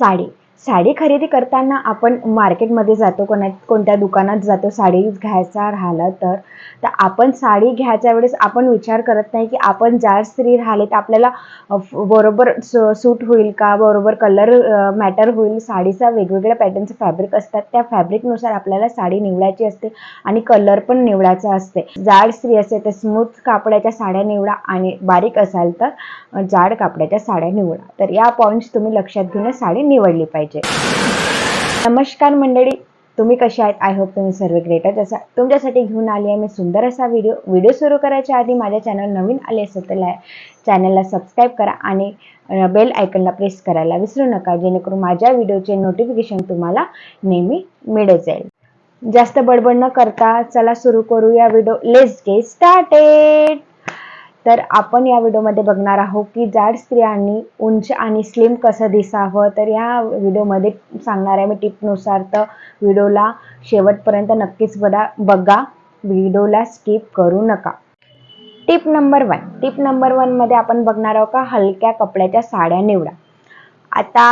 साडी. साडी खरेदी करताना आपण मार्केटमध्ये जातो कोणा कोणत्या दुकानात जातो साडी घ्यायचा राहिलं तर तर आपण साडी घ्यायच्या वेळेस आपण विचार करत नाही की आपण जाड स्त्री राहिले तर आपल्याला बरोबर फ- बरोबर सूट होईल का बरोबर कलर मॅटर होईल साडीचा वेगवेगळ्या पॅटर्नचे फॅब्रिक असतात त्या फॅब्रिकनुसार आपल्याला साडी निवडायची असते आणि कलर पण निवडायचा असते. जाड स्त्री असेल तर स्मूथ कापडाच्या साड्या निवडा आणि बारीक असाल तर जाड कापडाच्या साड्या निवडा. तर या पॉईंट्स तुम्ही लक्षात घेऊन साडी निवडली पाहिजे. नमस्कार मंडळी तुम्ही कसे आहेत? आय होप तुम्ही सर्व ग्रेटर असा तुमच्यासाठी घेऊन आली आहे मी सुंदर असा व्हिडिओ व्हिडिओ सुरू करायच्या आधी माझ्या चॅनल नवीन आले असेल तर चॅनलला सबस्क्राईब करा आणि बेल आयकनला प्रेस करायला विसरू नका जेणेकरून माझ्या व्हिडिओचे नोटिफिकेशन तुम्हाला नेहमी मिळत जाईल. जास्त बडबड न करता चला सुरू करूया व्हिडिओ लेट्स गेट स्टार्टेड तर आपण या व्हिडिओमध्ये बघणार आहोत की जाड स्त्रियांनी उंच आणि स्लिम कसं दिसावं. तर या व्हिडिओमध्ये सांगणार आहे मी टिपनुसार तर व्हिडिओला शेवटपर्यंत नक्कीच बघा बघा. व्हिडिओला स्किप करू नका. Tip number one tip number वनमध्ये आपण बघणार आहोत का हलक्या कपड्याच्या साड्या निवडा. आता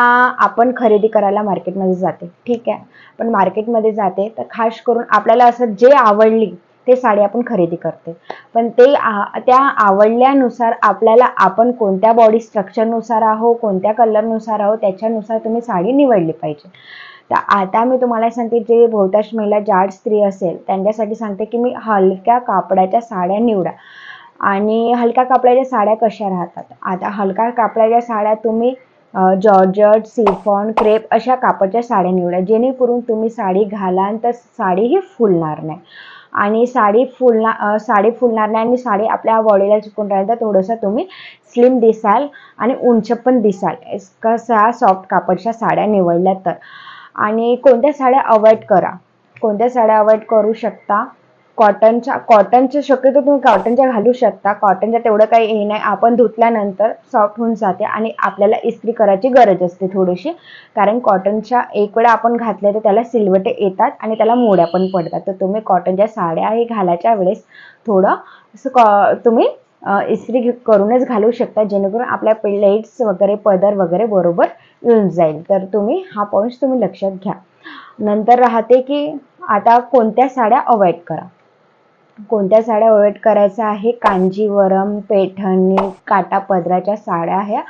आपण खरेदी करायला मार्केटमध्ये जाते. ठीक आहे? पण मार्केटमध्ये जाते तर खास करून आपल्याला असं जे आवडली ते साडी आपण खरेदी करते पण ते आ- त्या आवडल्यानुसार आपल्याला आपण कोणत्या बॉडी स्ट्रक्चरनुसार आहो कोणत्या कलरनुसार आहो त्याच्यानुसार तुम्ही साडी निवडली पाहिजे. तर आता मी तुम्हाला सांगते जे बहुतांश महिला जाड स्त्री असेल त्यांच्यासाठी सांगते की मी हलक्या कापडाच्या साड्या निवडा. आणि हलक्या कापडाच्या साड्या कशा राहतात? आता हलक्या कापडाच्या साड्या तुम्ही जॉर्जट सिफॉन क्रेप अशा कापडच्या साड्या निवडा. जेणेकरून तुम्ही साडी घालाल तर साडी ही फुलणार नाही. आणि साडी फुलणार साडी फुलणार नाही आणि साडी आपल्या बॉडीला चिकून राहील तर थोडंसं तुम्ही स्लिम दिसाल आणि उंच पण दिसाल. कसा सॉफ्ट कापडच्या साड्या निवडल्या तर. आणि कोणत्या साड्या अवॉइड करा? कोणत्या साड्या अवॉइड करू शकता? कॉटनच्या कॉटनच्या शक्यतो तुम्ही कॉटनच्या घालू शकता. कॉटनच्या तेवढं काही हे नाही. आपण धुतल्यानंतर सॉफ्ट होऊन जाते आणि आपल्याला इस्त्री करायची गरज असते थोडीशी. कारण कॉटनच्या एक वेळा आपण घातल्या तर त्याला सिलवटे येतात आणि त्याला मोड्या पण पडतात. तर तुम्ही कॉटनच्या साड्या हे घालायच्या वेळेस थोडं असं कॉ तुम्ही इस्त्री करूनच घालू शकता. जेणेकरून आपल्या प्लेट्स वगैरे पदर वगैरे बरोबर येऊन जाईल. तर तुम्ही हा पॉईंट तुम्ही लक्षात घ्या. नंतर राहते की आता कोणत्या साड्या अवॉइड करा? कोणत्या साड्या अवॉइड करायच्या आहे? कांजीवरम पैठणी काटापदराच्या साड्या ह्या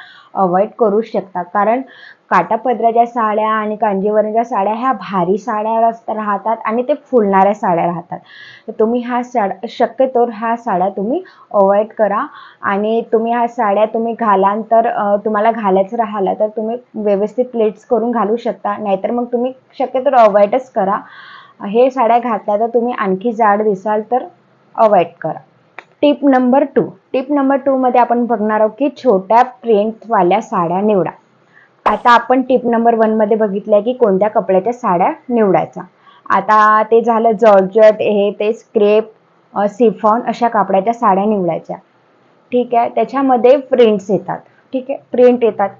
अवॉइड करू शकता. कारण काटापदराच्या साड्या आणि कांजीवरमच्या साड्या ह्या भारी साड्या राहतात आणि ते फुलणाऱ्या साड्या राहतात. तर तुम्ही ह्या साड्या शक्यतोवर ह्या साड्या तुम्ही अवॉइड करा आणि तुम्ही ह्या साड्या तुम्ही घालाल तर तुम्हाला घालायचं राहिलं तर तुम्ही व्यवस्थित प्लेट्स करून घालू शकता. नाहीतर मग तुम्ही शक्यतोवर अवॉइडच करा. हे साड्या घातल्या तर तुम्ही आणखी जाड दिसाल तर अवॉइड करा. Tip number two tip number टूमध्ये आपण बघणार आहोत की छोट्या प्रिंटवाल्या साड्या निवडा. आता आपण टिप नंबर वनमध्ये बघितलं की कोणत्या कपड्याच्या साड्या निवडायच्या. आता ते झालं जॉर्जट हे ते स्क्रेप सिफॉन अशा कापडाच्या साड्या निवडायच्या. ठीक आहे? त्याच्यामध्ये प्रिंट्स येतात. ठीक आहे? प्रिंट येतात.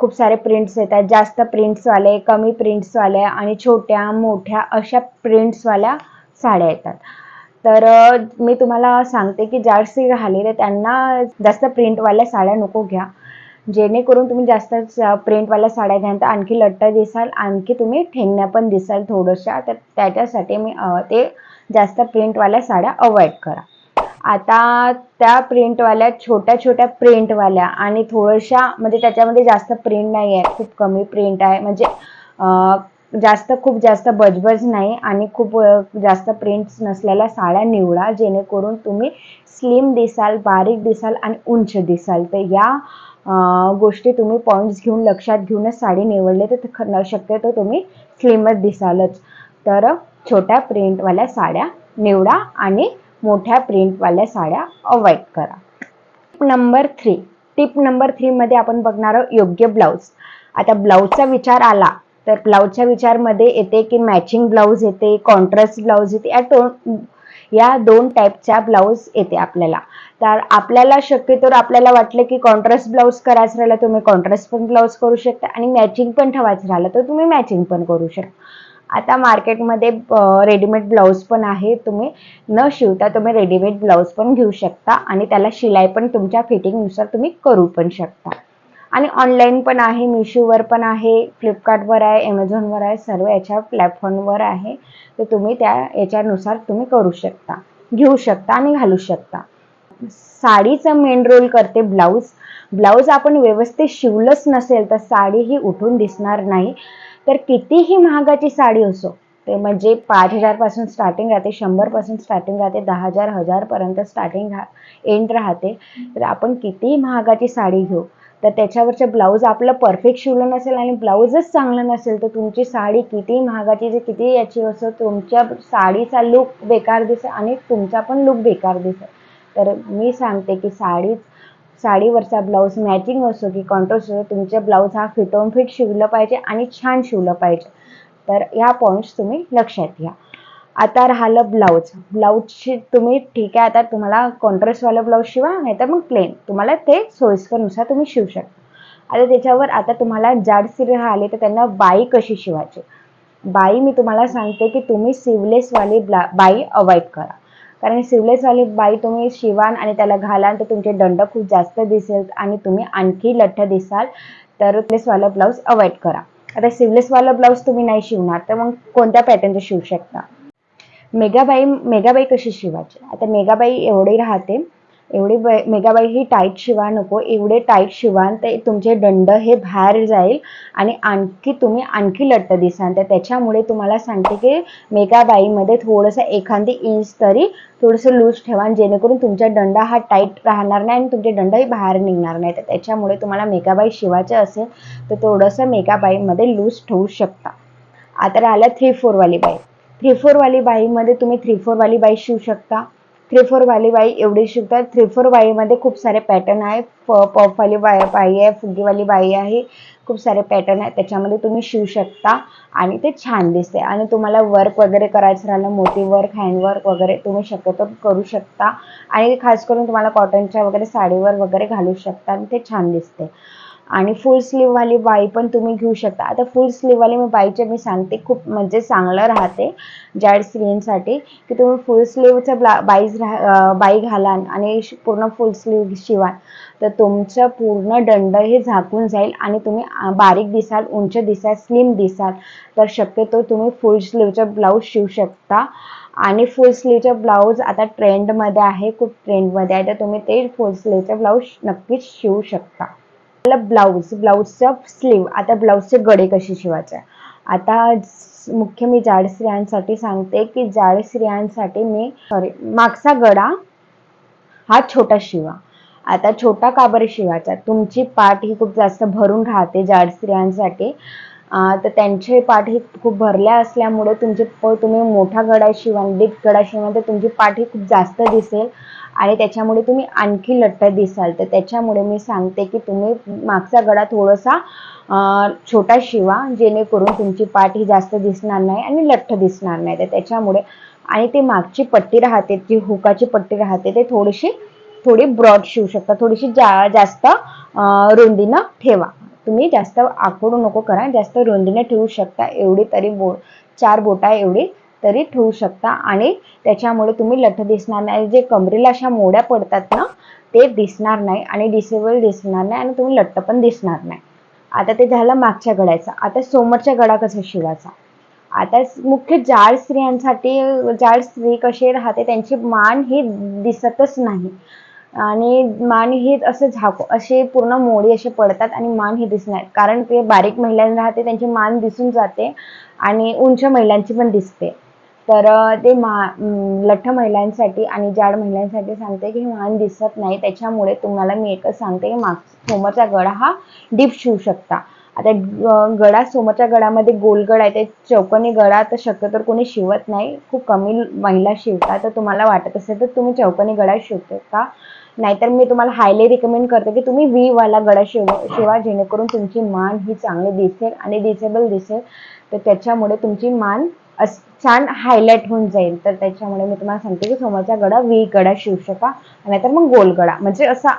खूप सारे प्रिंट्स येतात. जास्त प्रिंट्सवाले कमी प्रिंट्सवाले आणि छोट्या मोठ्या अशा प्रिंट्सवाल्या साड्या येतात. तर मी तुम्हाला सांगते की जाडसी राहिले तर त्यांना जास्त प्रिंटवाल्या साड्या नको घ्या. जेणेकरून तुम्ही जास्त प्रिंटवाल्या साड्या घ्याल तर आणखी लट्ट दिसाल आणखी तुम्ही ठेंगण्या पण दिसाल थोड्याशा तर त्याच्यासाठी मी ते जास्त प्रिंटवाल्या साड्या अवॉइड करा. आता त्या प्रिंटवाल्या छोट्या छोट्या प्रिंटवाल्या आणि थोड्याशा म्हणजे त्याच्यामध्ये जास्त प्रिंट नाही आहे खूप कमी प्रिंट आहे. म्हणजे जास्त खूप जास्त बजबज नाही आणि खूप जास्त प्रिंट्स नसलेल्या साड्या निवडा जेणेकरून तुम्ही स्लिम दिसाल बारीक दिसाल आणि उंच दिसाल. तर या गोष्टी तुम्ही पॉईंट्स घेऊन लक्षात घेऊनच साडी निवडले तर न- शक्यतो तुम्ही स्लिमच दिसालच. तर छोट्या प्रिंटवाल्या साड्या निवडा आणि मोठ्या प्रिंटवाल्या साड्या अवॉइड करा. Tip number three tip number थ्रीमध्ये आपण बघणार आहोत योग्य ब्लाऊज आता ब्लाऊजचा विचार आला तर ब्लाऊजच्या विचारमध्ये येते की मॅचिंग ब्लाऊज येते कॉन्ट्रास्ट ब्लाऊज येते या टो या दोन टाईपच्या ब्लाऊज येते आपल्याला. तर आपल्याला शक्यतो आपल्याला वाटलं की कॉन्ट्रास्ट ब्लाऊज करायचं राहिलं तुम्ही कॉन्ट्रास्ट पण ब्लाऊज करू शकता आणि मॅचिंग पण ठेवायचं राहिलं तर तुम्ही मॅचिंग पण करू शकता. आता मार्केटमध्ये रेडीमेड ब्लाऊज पण आहे तुम्ही न शिवता तुम्ही रेडीमेड ब्लाऊज पण घेऊ शकता आणि त्याला शिलाई पण तुमच्या फिटिंगनुसार तुम्ही करू पण शकता. आणि ऑनलाईन पण आहे मिशोवर पण आहे फ्लिपकार्टवर आहे ॲमेझॉनवर आहे सर्व याच्या प्लॅटफॉर्मवर आहे. तर तुम्ही त्या याच्यानुसार तुम्ही करू शकता घेऊ शकता आणि घालू शकता. साडीचा मेन रोल करते ब्लाऊज ब्लाऊज आपण व्यवस्थित शिवलंच नसेल तर साडी ही उठून दिसणार नाही. तर कितीही महागाची साडी असो ते म्हणजे पाच हजारपासून स्टार्टिंग राहते शंभरपासून स्टार्टिंग राहते दहा हजार हजारपर्यंत स्टार्टिंग रा एंड राहते. तर आपण कितीही महागाची साडी घेऊ तर त्याच्यावरचं ब्लाऊज आपलं परफेक्ट शिवलं नसेल आणि ब्लाऊजच चांगलं नसेल तर तुमची साडी किती महागाची जे किती याची असो तुमच्या साडीचा लुक बेकार दिसेल आणि तुमचा पण लुक बेकार दिसेल. तर मी सांगते की साडीच साडीवरचा ब्लाऊज मॅचिंग असो की कॉन्ट्रास्ट असो तुमचा ब्लाऊज हा फिटोन फिट शिवलं पाहिजे आणि छान शिवलं पाहिजे. तर ह्या पॉईंट्स तुम्ही लक्षात घ्या. आता राहिलं ब्लाऊज. ब्लाऊजची तुम्ही ठीक आहे आता तुम्हाला कॉन्ट्रास्टवालं ब्लाऊज शिवा नाही तर मग प्लेन तुम्हाला ते सोयीस्करनुसार तुम्ही शिवू शकता. आता त्याच्यावर आता तुम्हाला जाड सिरे राहिले तर त्यांना बाई कशी शिवायची? बाई मी तुम्हाला सांगते की तुम्ही सिवलेसवाली ब्ला बाई अवॉइड करा. कारण सिवलेसवाली बाई तुम्ही शिवान आणि त्याला घालाल तर तुमचे दंड खूप जास्त दिसेल आणि तुम्ही आणखी लठ्ठ दिसाल. तर सिवलेसवाला ब्लाऊज अवॉइड करा. आता सिवलेसवाला ब्लाऊज तुम्ही नाही शिवणार तर मग कोणत्या पॅटर्नचं शिवू शकता? मेगाबाई मेगाबाई कशी शिवायची? आता मेगाबाई एवढी राहते एवढी बाई मेगाबाई ही टाईट शिवा नको एवढे टाईट शिवान ते तुमचे दंड हे बाहेर जाईल आणि आणखी तुम्ही आणखी लट्ट दिसाल. तर त्याच्यामुळे तुम्हाला सांगते की मेगाबाईमध्ये थोडंसं एखादी इंच तरी थोडंसं लूज ठेवा जेणेकरून तुमचा दंड हा टाईट राहणार नाही आणि तुमचे दंडही बाहेर निघणार नाही. तर त्याच्यामुळे तुम्हाला मेगाबाई शिवायचं असेल तर थोडंसं मेगाबाईमध्ये लूज ठेवू शकता. आता राहिलं थ्री फोरवाली बाई. थ्री फोरवाली बाईमध्ये तुम्ही थ्री फोरवाली बाई शिवू शकता. थ्री फोरवाली बाई एवढी शिवतात. थ्री फोर बाईमध्ये खूप सारे पॅटर्न आहे. प पफवाली बाई बाई आहे फुगीवाली बाई आहे. खूप सारे पॅटर्न आहे. त्याच्यामध्ये तुम्ही शिवू शकता आणि ते छान दिसते. आणि तुम्हाला वर्क वगैरे करायचं राहिलं मोठी वर्क हँडवर्क वगैरे तुम्ही शक्यतो करू शकता. आणि खास करून तुम्हाला कॉटनच्या वगैरे साडीवर वगैरे घालू शकता आणि ते छान दिसते. आणि फुल स्लीववाली बाई पण तुम्ही घेऊ शकता. आता फुल स्लीववाली मी बाईचे मी सांगते खूप म्हणजे चांगलं राहते जाड स्त्रियांसाठी की तुम्ही फुल स्लीवचं ब्ला बाईज राह बाई घालान आणि पूर्ण फुल स्लीव शिवाल तर तुमचं पूर्ण दंड हे झाकून जाईल आणि तुम्ही बारीक दिसाल उंच दिसाल स्लिम दिसाल तर शक्यतो तुम्ही फुल स्लीवचं ब्लाऊज शिवू शकता. आणि फुल स्लीवचं ब्लाऊज आता ट्रेंडमध्ये आहे खूप ट्रेंडमध्ये आहे तर तुम्ही ते फुल स्लीवचं ब्लाऊज नक्कीच शिवू शकता. आपला ब्लाऊज ब्लाऊजचा स्लीव आता ब्लाऊजचे गडे कसे शिवायचे? आता मुख्य मी जाड स्त्रियांसाठी सांगते की जाड स्त्रियांसाठी मी सॉरी मागचा गडा हा छोटा शिवा. आता छोटा का बरं शिवायचा? तुमची पाठ ही खूप जास्त भरून राहते जाड स्त्रियांसाठी. तर त्यांचे पाठ ही खूप भरल्या असल्यामुळे तुमचे तुम्ही मोठा गडा शिवाल डीप गडा शिवाल तर तुमची पाठ ही खूप जास्त दिसेल. आणि त्याच्यामुळे तुम्ही आणखी लठ्ठ दिसाल. तर त्याच्यामुळे मी सांगते की तुम्ही मागचा गडा थोडासा छोटा शिवा जेणेकरून तुमची पाठ ही जास्त दिसणार नाही आणि लठ्ठ दिसणार नाही. तर त्याच्यामुळे आणि ते मागची पट्टी राहते जी हुकाची पट्टी राहते ते थोडीशी थोडी ब्रॉड शिवू शकता. थोडीशी जा जास्त रुंदीनं ठेवा. तुम्ही जास्त आखडू नको करा जास्त रुंदीने ठेवू शकता एवढी तरी बो चार बोटा एवढी तरी ठेवू शकता. आणि त्याच्यामुळे तुम्ही लठ दिसणार नाही. जे कमरेला अशा मोड्या पडतात ना ते दिसणार नाही आणि डिसेबल दिसणार नाही आणि तुम्ही लठ्ठ पण दिसणार नाही. आता ते झालं मागच्या गळ्याचा आता समोरच्या गडा कसा शिवायचा? आता मुख्य जाड स्त्रियांसाठी जाड स्त्री कशी राहते त्यांची मान ही दिसतच नाही. आणि मान हे असं झाक असे पूर्ण मोडी असे पडतात आणि मान हे दिसणार कारण ते बारीक महिलांना राहते त्यांची मान दिसून जाते आणि उंच महिलांची पण दिसते. तर ते मा लठ्ठ महिलांसाठी आणि जाड महिलांसाठी सांगते की मान दिसत नाही. त्याच्यामुळे तुम्हाला मी एकच सांगते की माग समोरचा गळा हा डीप शिवू शकता. आता गळा समोरच्या गळामध्ये गोलगड आहे ते चौकोनी गळा तर शक्यतो कोणी शिवत नाही. खूप कमी महिला शिवतात तर तुम्हाला वाटत असेल तर तुम्ही चौकोनी गळा शिवते का? नाहीतर मी तुम्हाला हायली रिकमेंड करते की तुम्ही व्ही वाला गळा शिव शिवा जेणेकरून तुमची मान ही चांगली दिसेल आणि दिसेबल दिसेल. तर त्याच्यामुळे तुमची मान अस छान हायलाईट होऊन जाईल. तर त्याच्यामुळे मी तुम्हाला सांगते की समोरचा गडा वी गडा शिवू शका. नाहीतर मग गोल गडा म्हणजे असा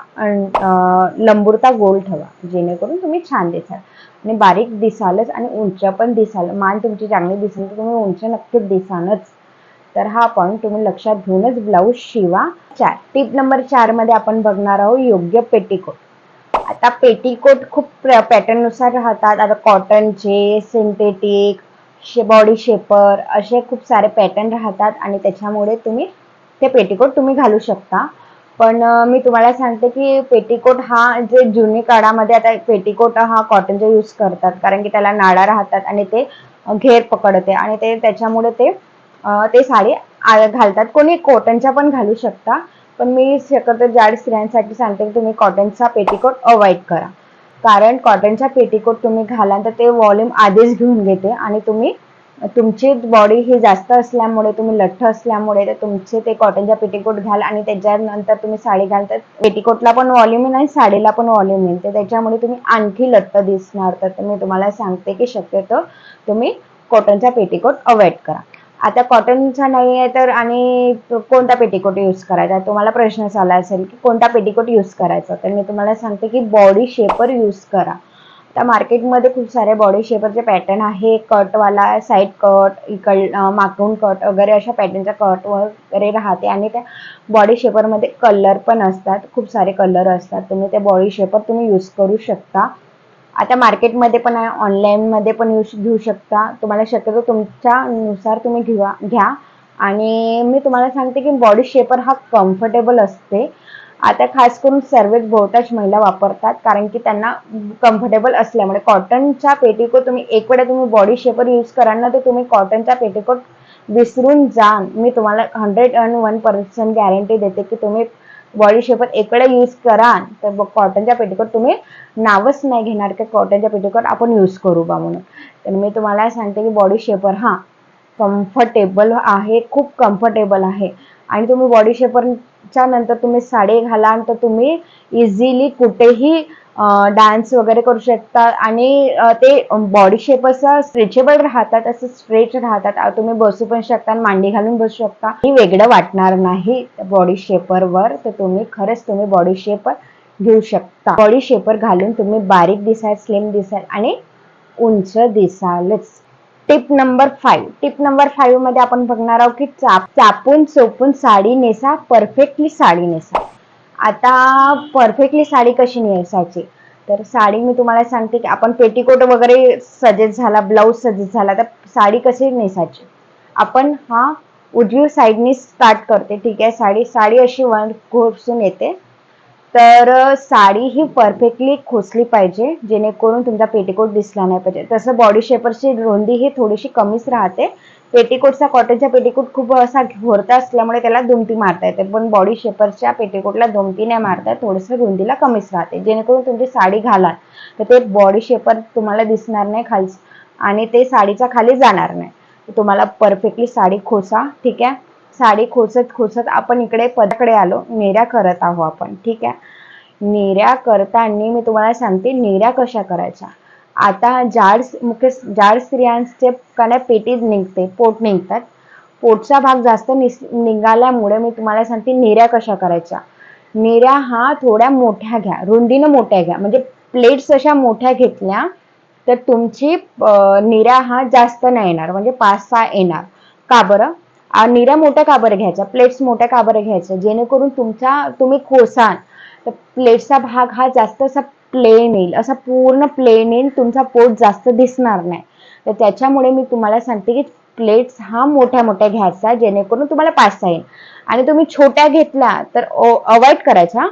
लंबुरता गोल ठेवा जेणेकरून तुम्ही छान दिसाल. आणि बारीक दिसालच आणि उंच पण दिसाल. मान तुमची चांगली दिसेल तर तुम्ही उंच नक्कीच दिसालच. तर हा पॉईंट तुम्ही लक्षात घेऊनच ब्लाऊज शिवा. चार. टिप नंबर चारमध्ये आपण बघणार आहोत योग्य पेटीकोट. आता पेटीकोट खूप पॅटर्ननुसार राहतात. आता कॉटनचे सिंथेटिक शे बॉडी शेपर असे खूप सारे पॅटर्न राहतात आणि त्याच्यामुळे तुम्ही ते पेटीकोट तुम्ही घालू शकता. पण मी तुम्हाला सांगते की पेटीकोट हा जे जुनी काळामध्ये आता पेटीकोट हा कॉटनचा यूज करतात. कारण की त्याला नाडा राहतात आणि ते घेर पकडते आणि ते त्याच्यामुळे ते ते साडी आ- घालतात. कोणी कॉटनच्या पण घालू शकता. पण मी शक्यतो ज्या स्त्रियांसाठी सांगते की तुम्ही कॉटनचा पेटीकोट अवॉइड करा. कारण कॉटनचा पेटीकोट तुम्ही घालाल तर ते व्हॉल्यूम आधीच घेऊन घेते आणि तुम्ही तुमची बॉडी ही जास्त असल्यामुळे तुम्ही लठ्ठ असल्यामुळे तर तुमचे ते कॉटनच्या पेटीकोट घाल आणि त्याच्यानंतर तुम्ही साडी घाल तर पेटीकोटला पण व्हॉल्यूम येईल आणि साडीला पण व्हॉल्यूम येईल. तर त्याच्यामुळे तुम्ही आणखी लठ्ठ दिसणार. तर मी तुम्हाला सांगते की शक्यतो तुम्ही कॉटनचा पेटीकोट अवॉइड करा. आता कॉटनचा नाही आहे तर आणि कोणता पेटीकोट यूज करायचा? तुम्हाला प्रश्न आला असेल की कोणता पेटीकोट यूज करायचा? तर मी तुम्हाला सांगते की बॉडी शेपर यूज करा. आता मार्केटमध्ये खूप सारे बॉडी शेपरचे पॅटर्न आहे. कटवाला साईड कट इकड माकून कट वगैरे अशा पॅटर्नचा कट वगैरे राहते आणि त्या बॉडी शेपरमध्ये कलर पण असतात. खूप सारे कलर असतात. तुम्ही ते बॉडी शेपर तुम्ही यूज करू शकता. आता मार्केटमध्ये पण आहे ऑनलाईनमध्ये पण यूज घेऊ शकता. तुम्हाला शक्यतो तुमच्यानुसार तुम्ही घेवा घ्या. आणि मी तुम्हाला सांगते की बॉडी शेपर हा कम्फर्टेबल असते. आता खास करून सर्वच बहुतांश महिला वापरतात कारण की त्यांना कम्फर्टेबल असल्यामुळे. कॉटनच्या पेटीकोट तुम्ही एक वेळा तुम्ही बॉडी शेपर यूज कराल ना तर तुम्ही कॉटनचा पेटीकोट विसरून जा मी तुम्हाला hundred and one percent guarantee देते की तुम्ही बॉडी शेपर एक यूज कराल तर कॉटनच्या पेटीकोट तुम्ही नावच नाही घेणार की कॉटनच्या पेटीकोट आपण यूज करू बा म्हणून. तर मी तुम्हाला सांगते की बॉडी शेपर हा कम्फर्टेबल आहे खूप कम्फर्टेबल आहे. आणि तुम्ही बॉडी शेपर च्या नंतर तुम्ही साडी घालाल तर तुम्ही इझिली कुठेही डान्स वगैरे करू शकता. आणि ते बॉडी शेप असं स्ट्रेचेबल राहतात असं स्ट्रेच राहतात. तुम्ही बसू पण शकता मांडी घालून बसू शकता. हे वेगळं वाटणार नाही बॉडी शेपरवर तर तुम्ही खरंच तुम्ही बॉडी शेपर घेऊ शकता. बॉडी शेपर घालून तुम्ही बारीक दिसाल स्लिम दिसाल आणि उंच दिसालच. Tip number five tip number फाईव्हमध्ये आपण बघणार आहोत की चाप चापून चोपून साडी नेसा परफेक्टली साडी नेसा. आता परफेक्टली साडी कशी नेसायची? तर साडी मी तुम्हाला सांगते की आपण पेटीकोट वगैरे सजेस्ट झाला ब्लाऊज सजेस्ट झाला तर साडी कशी नेसायची? आपण हा उजवी साईडनी स्टार्ट करते ठीक आहे? साडी साडी अशी वन घोसून येते. तर साडी ही परफेक्टली खोचली पाहिजे जेणेकरून तुमचा पेटीकोट दिसला नाही पाहिजे. तसं बॉडी शेपरची रुंदी ही थोडीशी कमीच राहते. पेटीकोटचा कॉटनचा पेटीकोट खूप असा घोरता असल्यामुळे त्याला दुमती मारता येते. पण बॉडी शेपरच्या पेटीकोटला दुमती नाही मारता येत, थोडंसं रुंदीला कमीच राहते. जेणेकरून तुमची साडी घालाल तर ते बॉडी शेपर तुम्हाला दिसणार नाही खाली आणि ते साडीच्या खाली जाणार नाही. तुम्हाला परफेक्टली साडी खोसा ठीक आहे? साडी खोचत खोचत आपण इकडे पदाकडे आलो. नेऱ्या करत आहो आपण. ठीक आहे? नेऱ्या करताना मी तुम्हाला सांगते नेऱ्या कशा करायच्या? आता जाड मुख्य जाड स्त्रियांचे काना पेटी निघते पोट निघतात. पोटचा भाग जास्त निस निघाल्यामुळे मी तुम्हाला सांगते नेऱ्या कशा करायच्या? नेऱ्या हा थोड्या मोठ्या घ्या. रुंदीनं मोठ्या घ्या. म्हणजे प्लेट्स अशा मोठ्या घेतल्या तर तुमची नेऱ्या निऱ्या हा जास्त नाही येणार. म्हणजे पाच सहा येणार. का बरं? निऱ्या मोठ्या का बरं घ्यायच्या प्लेट्स मोठ्या का बरं घ्यायच्या जेणेकरून तुमच्या तुम्ही खोसाल तर प्लेटचा भाग हा जास्त असा प्लेन येईल. असा पूर्ण प्लेन येईल. तुमचा पोट जास्त दिसणार नाही. तर त्याच्यामुळे मी तुम्हाला सांगते की प्लेट्स हा मोठ्या मोठ्या घ्यायचा जेणेकरून तुम्हाला पाचता येईल. आणि तुम्ही छोट्या घेतल्या तर अवॉइड करायच्या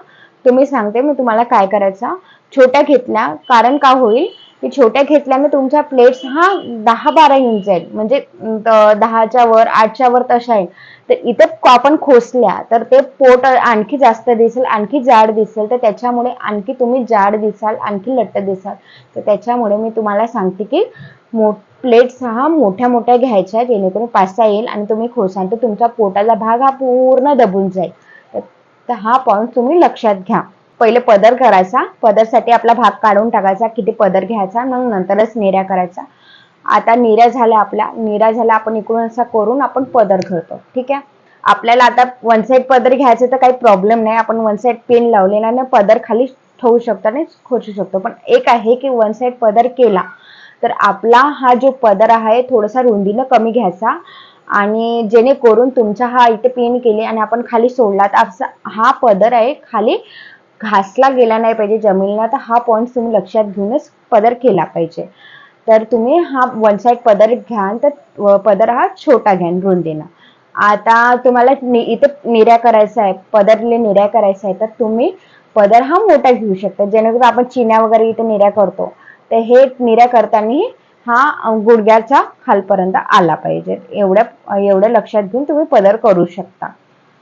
तुम्ही सांगते मी तुम्हाला काय करायचा. छोट्या घेतल्या कारण का होईल? की छोट्या घेतल्याने तुमच्या प्लेट्स हा दहा बारा येऊन जाईल म्हणजे दहाच्या वर आठच्या वर तशा येईल तर इथं आपण खोसल्या तर ते पोट आणखी जास्त दिसेल आणखी जाड दिसेल. तर त्याच्यामुळे आणखी तुम्ही जाड दिसाल आणखी लट्ट दिसाल. तर त्याच्यामुळे मी तुम्हाला सांगते की मो प्लेट्स हा मोठ्या मोठ्या घ्यायच्या जेणेकरून पाचसा येईल आणि तुम्ही खोसाल. तर तुमच्या पोटाचा भाग हा पूर्ण दबून जाईल. तर- तर हा पॉईंट तुम्ही लक्षात घ्या. पहिले पदर करायचा. पदरसाठी आपला भाग काढून टाकायचा. किती पदर घ्यायचा मग नंतरच निर्या करायचा. आता निर्या झाल्या आपल्या. निर्या झाल्या आपण इकडून असा करून आपण पदर करतो ठीक आहे? आपल्याला आता वन साईड पदर घ्यायचं तर काही प्रॉब्लेम नाही. आपण वन साइड पेन लावलेला ना पदर खाली ठेवू शकतो आणि खोचू शकतो. पण एक आहे की वन साइड पदर केला तर आपला हा जो पदर आहे थोडासा रुंदीनं कमी घ्यायचा आणि जेणेकरून तुमचा हा इथे पिन केले आणि आपण खाली सोडला तर हा पदर आहे खाली घासला गेला नाही पाहिजे जमिनीला तर हा पॉईंट तुम्ही लक्षात घेऊनच पदर केला पाहिजे. तर तुम्ही हा वन साईड पदर घ्याल तर पदर हा छोटा घ्याल रुंदीनं. आता तुम्हाला नि- इथे निर्या करायचा आहे पदरले निर्या करायचा आहे तर तुम्ही पदर हा मोठा घेऊ शकता. जेणेकरून आपण चिन्या वगैरे इथे निर्या करतो. तर हे निर्या करताना हा गुडघ्याचा गुडघ्याच्या खालपर्यंत आला पाहिजे. एवढ्या एवढं लक्षात घेऊन तुम्ही पदर करू शकता.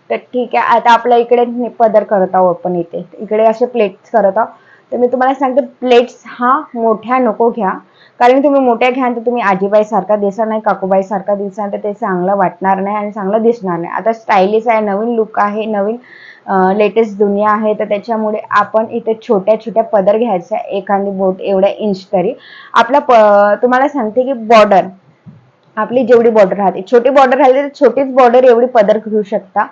तर ठीक आहे आता आपल्या इकडे पदर करत आहोत आपण इथे. इकडे असे प्लेट्स करत आहोत तर मी तुम्हाला सांगते प्लेट्स हा मोठ्या नको घ्या. कारण तुम्ही मोठ्या घ्याल तर तुम्ही आजीबाई सारखा दिसणार नाही काकूबाई सारखा दिसाल तर ते चांगलं वाटणार नाही आणि चांगलं दिसणार नाही. आता स्टायलिश आहे नवीन लुक आहे नवीन लेटेस्ट दुनिया आहे. तर त्याच्यामुळे आपण इथे छोट्या छोट्या पदर घ्यायच्या एखादी बोट एवढ्या इंच तरी. आपला प तुम्हाला सांगते की बॉर्डर आपली जेवढी बॉर्डर राहते छोटी बॉर्डर राहिली तर छोटीच बॉर्डर एवढी पदर घेऊ शकता.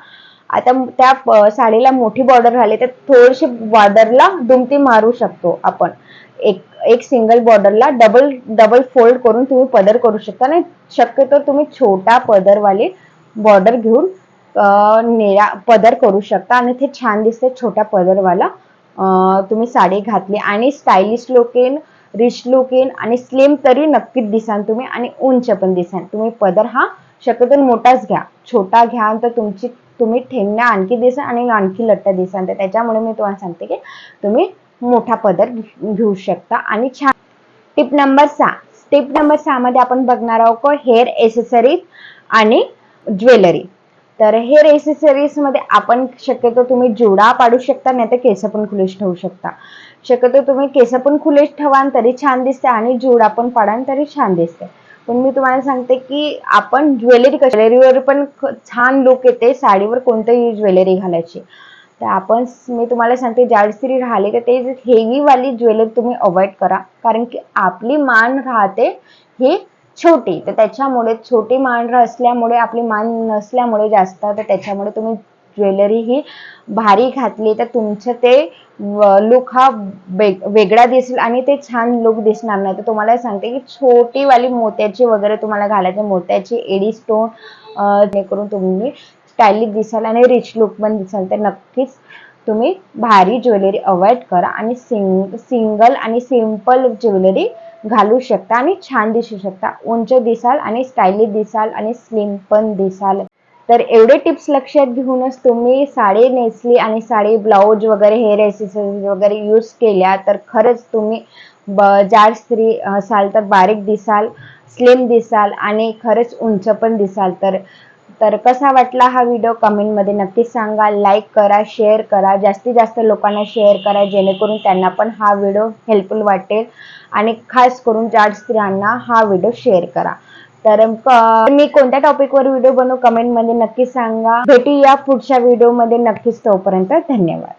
आता त्या साडीला मोठी बॉर्डर राहिली तर थोडीशी बॉर्डरला दुमती मारू शकतो आपण. एक एक सिंगल बॉर्डरला डबल डबल फोल्ड करून तुम्ही पदर करू शकता. आणि शक्यतो तुम्ही छोटा पदरवाली बॉर्डर घेऊन निळा पदर करू शकता. आणि ते छान दिसते छोट्या पदरवाला. तुम्ही साडी घातली आणि स्टायलिश लुक येईन रिच लुक येईन आणि स्लिम तरी नक्कीच दिसाल तुम्ही आणि उंच पण दिसाल तुम्ही पदर हा शक्यतो मोठाच घ्या. छोटा घ्या तर तुमची तुम्ही ठेमण्या आणखी दिसा आणि आणखी लट्ट दिसाल तर त्याच्यामुळे मी तुम्हाला सांगते की तुम्ही मोठा पदर घेऊ शकता. आणि छान. टिप नंबर सहा. टिप नंबर सहा मध्ये आपण बघणार आहोत हेअर एसेसरीज आणि ज्वेलरी तर हेअर एसेसरीजमध्ये आपण शक्यतो तुम्ही जुडा पाडू शकता नाही तर केस पण खुलेच ठेवू शकता. शक्यतो तुम्ही केस पण खुलेच ठेवाल तरी छान दिसते आणि जुडा पण पाडाल तरी छान दिसते. पण मी तुम्हाला सांगते की आपण ज्वेलरी ज्वेलरीवर पण छान लुक येते साडीवर कोणतंही ज्वेलरी घालायची. तर आपण मी तुम्हाला सांगते ज्या स्त्री राहिले तर ते हेवी वाली ज्वेलरी तुम्ही अवॉइड करा. कारण की आपली मान राहते ही छोटी. तर त्याच्यामुळे छोटी मान असल्यामुळे आपली मान नसल्यामुळे जास्त तर त्याच्यामुळे तुम्ही ज्वेलरी ही भारी घातली तर तुमचं ते लुक हा वेग वेगळा दिसेल आणि ते छान लुक दिसणार नाही. तर तुम्हाला सांगते की छोटी वाली मोत्याची वगैरे तुम्हाला घालायचे मोत्याची एडी स्टोन जेणेकरून तुम्ही स्टायलिश दिसाल आणि रिच लुक पण दिसाल. तर नक्कीच तुम्ही भारी ज्वेलरी अवॉइड करा आणि सिंग सिंगल आणि सिंपल ज्वेलरी घालू शकता आणि छान दिसू शकता. उंच दिसाल आणि स्टायलिश दिसाल आणि स्लिम पण दिसाल. तर एवढे टिप्स लक्षात घेऊनच तुम्ही साडी नेसली आणि साडी ब्लाऊज वगैरे हेअर एसेसरीज वगैरे यूज केल्या तर खरंच तुम्ही ब जाड स्त्री असाल तर बारीक दिसाल स्लिम दिसाल आणि खरंच उंच पण दिसाल. तर तर कसा वाटला हा व्हिडिओ कमेंटमध्ये नक्कीच सांगा. लाईक करा शेअर करा. जास्तीत जास्त लोकांना शेअर करा जेणेकरून त्यांना पण हा व्हिडिओ हेल्पफुल वाटेल. आणि खास करून जाड स्त्रियांना हा व्हिडिओ शेअर करा. तर मी कोणत्या टॉपिकवर व्हिडिओ बनवू कमेंटमध्ये नक्कीच सांगा. भेटूया पुढच्या व्हिडिओमध्ये नक्कीच तोपर्यंत धन्यवाद.